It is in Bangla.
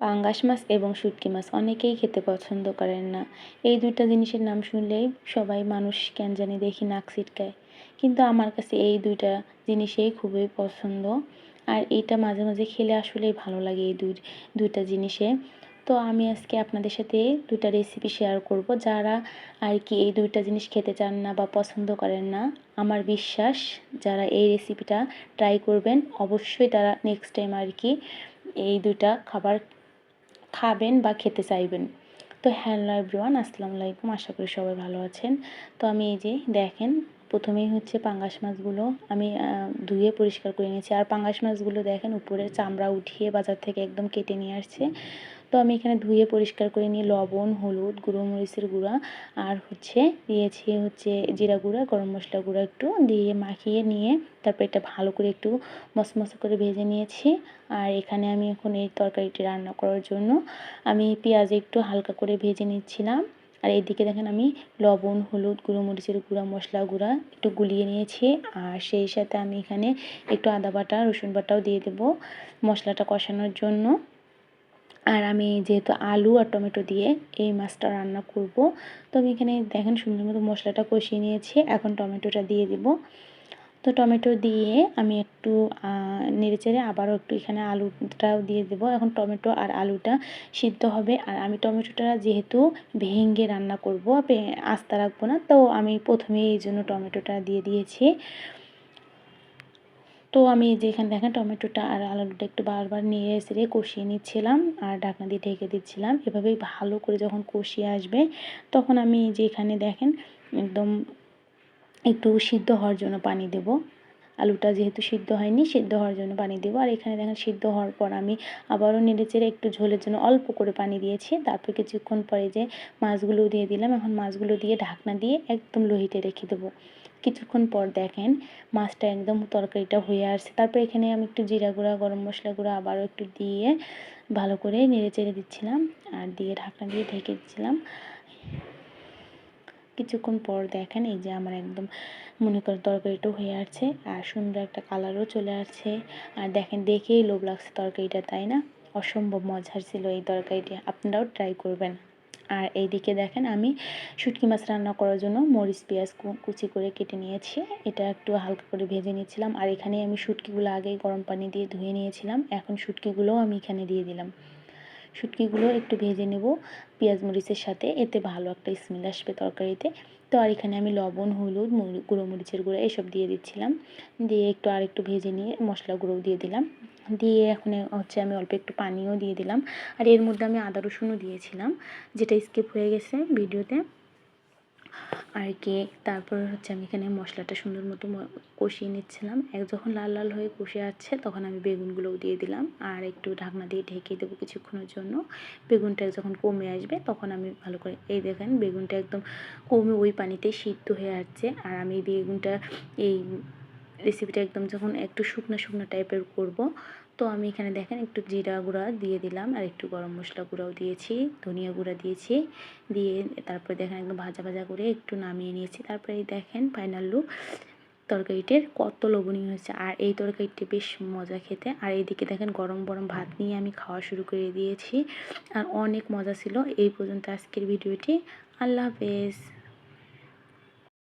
পাঙ্গাস মাছ এবং শুটকি মাছ অনেকেই খেতে পছন্দ করেন না। এই দুইটা জিনিসের নাম শুনলেই সবাই মানুষ কেন জানি দেখি নাক ছিটকায়। কিন্তু আমার কাছে এই দুইটা জিনিসেই খুবই পছন্দ। আর এইটা মাঝে মাঝে খেলে আসলেই ভালো লাগে এই দুই, দুইটা জিনিসে। তো আমি আজকে আপনাদের সাথে দুইটা রেসিপি শেয়ার করব। যারা আর কি এই দুইটা জিনিস খেতে চান না বা পছন্দ করেন না, আমার বিশ্বাস যারা এই রেসিপিটা ট্রাই করবেন, অবশ্যই তারা নেক্সট টাইম আর কি এই দুইটা খাবার খাবেন বা খেতে চাইবেন। তো হ্যালো এভরিওয়ান, আসসালামু আলাইকুম। আশা করি সবাই ভালো আছেন। তো আমি এই যে দেখেন, প্রথমেই হচ্ছে পাঙ্গাস মাছগুলো আমি ধুয়ে পরিষ্কার করে নিয়েছি। আর পাঙ্গাস মাছগুলো দেখেন উপরে চামড়া উঠিয়ে বাজার থেকে একদম কেটে নিয়ে আসছে। তো আমি এখানে ধুয়ে পরিষ্কার করে নিয়ে লবণ, হলুদ, গুঁড়ো মরিচের গুঁড়া আর হচ্ছে দিয়েছি হচ্ছে জিরা গুঁড়া, গরম মশলা গুঁড়া একটু দিয়ে মাখিয়ে নিয়ে তারপর এটা ভালো করে একটু মশমশা করে ভেজে নিয়েছি। আর এখানে আমি এখন এই তরকারিটি রান্না করার জন্য আমি পেঁয়াজ একটু হালকা করে ভেজে নিচ্ছিলাম। আর এইদিকে দেখেন আমি লবণ, হলুদ, গুঁড়ো মরিচের গুঁড়া, মশলা গুঁড়া একটু গুলিয়ে নিয়েছি। আর সেই সাথে আমি এখানে একটু আদা বাটা, রসুন বাটাও দিয়ে দেবো মশলাটা কষানোর জন্য। আর আমি যেহেতু আলু আর টমেটো দিয়ে এই মাছটা রান্না করব, তো আমি এখানে দেখেন সুন্দর মতো মশলাটা কষিয়ে নিয়েছি। এখন টমেটোটা দিয়ে দিব। তো টমেটো দিয়ে আমি একটু নেড়েচেড়ে আবারও একটু এখানে আলুটাও দিয়ে দেবো। এখন টমেটো আর আলুটা সিদ্ধ হবে। আর আমি টমেটোটা যেহেতু ভেঙে রান্না করব আস্তা রাখব না, তো আমি প্রথমে এই জন্য টমেটোটা দিয়ে দিয়েছি। তো আমি যেখানে দেখেন টমেটোটা আর আলুটা একটু বারবার নিয়ে এসে কষিয়ে নিচ্ছিলাম আর ঢাকনা দিয়ে ঢেকে দিচ্ছিলাম। এভাবেই ভালো করে যখন কষিয়ে আসবে তখন আমি যেখানে দেখেন একদম একটু সিদ্ধ হওয়ার জন্য পানি দেব। আলুটা যেহেতু সিদ্ধ হয়নি সিদ্ধ হওয়ার জন্য পানি দেবো। আর এখানে দেখেন সিদ্ধ হওয়ার পর আমি আবারও নেড়ে চেড়ে একটু ঝোলের জন্য অল্প করে পানি দিয়েছি। তারপর কিছুক্ষণ পরে যে মাছগুলো দিয়ে দিলাম, এখন মাছগুলো দিয়ে ঢাকনা দিয়ে একদম লোহিতে রেখে দেবো। কিছুক্ষণ পর দেখেন মাছটা একদম তরকারিটা হয়ে আসছে। তারপর এখানে আমি একটু জিরা গুঁড়া, গরম মশলা গুঁড়া আবারও একটু দিয়ে ভালো করে নেড়ে চেড়ে দিচ্ছিলাম আর দিয়ে ঢাকনা দিয়ে ঢেকে দিচ্ছিলাম। কিছুক্ষণ পর দেখেন এই যে আমার একদম মনে করেন তরকারিটা হয়ে আসছে আর সুন্দর একটা কালারও চলে আসছে। আর দেখেন দেখেই লোভ লাগছে তরকারিটা, তাই না? অসম্ভব মজার ছিল এই তরকারিটি, আপনারাও ট্রাই করবেন। আর এইদিকে দেখেন আমি শুটকি মাছ রান্না করার জন্য মরিচ, পেঁয়াজ কুচি করে কেটে নিয়েছি। এটা একটু হালকা করে ভেজে নিয়েছিলাম। আর এখানে আমি শুটকিগুলো আগে গরম পানি দিয়ে ধুয়ে নিয়েছিলাম। এখন শুটকিগুলোও আমি এখানে দিয়ে দিলাম। শুটকিগুলো একটু ভেজে নেব পেঁয়াজ মরিচের সাথে, এতে ভালো একটা স্মেল আসবে তরকারিতে। তো আর এখানে আমি লবণ, হলুদ গুঁড়ো মরিচের গুঁড়ো এসব দিয়ে দিচ্ছিলাম। দিয়ে একটু আর একটু ভেজে নিয়ে মশলা গুঁড়োও দিয়ে দিলাম। দিয়ে এখন হচ্ছে আমি অল্প একটু পানিও দিয়ে দিলাম। আর এর মধ্যে আমি আদা রসুনও দিয়েছিলাম, যেটা স্কিপ হয়ে গেছে ভিডিওতে। আর কি তারপর হচ্ছে আমি এখানে মশলাটা সুন্দর মতো কষিয়ে নিচ্ছিলাম। এক যখন লাল লাল হয়ে কষে আসছে, তখন আমি বেগুনগুলোও দিয়ে দিলাম। আর একটু ঢাকনা দিয়ে ঢেকে দেবো কিছুক্ষণের জন্য। বেগুনটা যখন কমে আসবে, তখন আমি ভালো করে, এই দেখেন বেগুনটা একদম কমে ওই পানিতে সিদ্ধ হয়ে আসছে। আর আমি বেগুনটা, এই রেসিপিটা একদম যখন একটু শুকনো শুকনো টাইপের করব তো আমি এখানে দেখেন একটু জিরা গুঁড়া দিয়ে দিলাম আর একটু গরম মশলা গুঁড়াও দিয়েছি, ধনিয়া গুঁড়া দিয়েছি, দিয়ে তারপরে দেখেন একদম ভাজা ভাজা করে একটু নামিয়ে নিয়েছি। তারপরে দেখেন ফাইনাল লুক তরকারিটির কত লোভনীয় হয়েছে। আর এই তরকারিটি বেশ মজা খেতে। আর এইদিকে দেখেন গরম গরম ভাত নিয়ে আমি খাওয়া শুরু করে দিয়েছি। আর অনেক মজা ছিল। এই পর্যন্ত আজকের ভিডিওটি। আল্লাহ হাফেজ।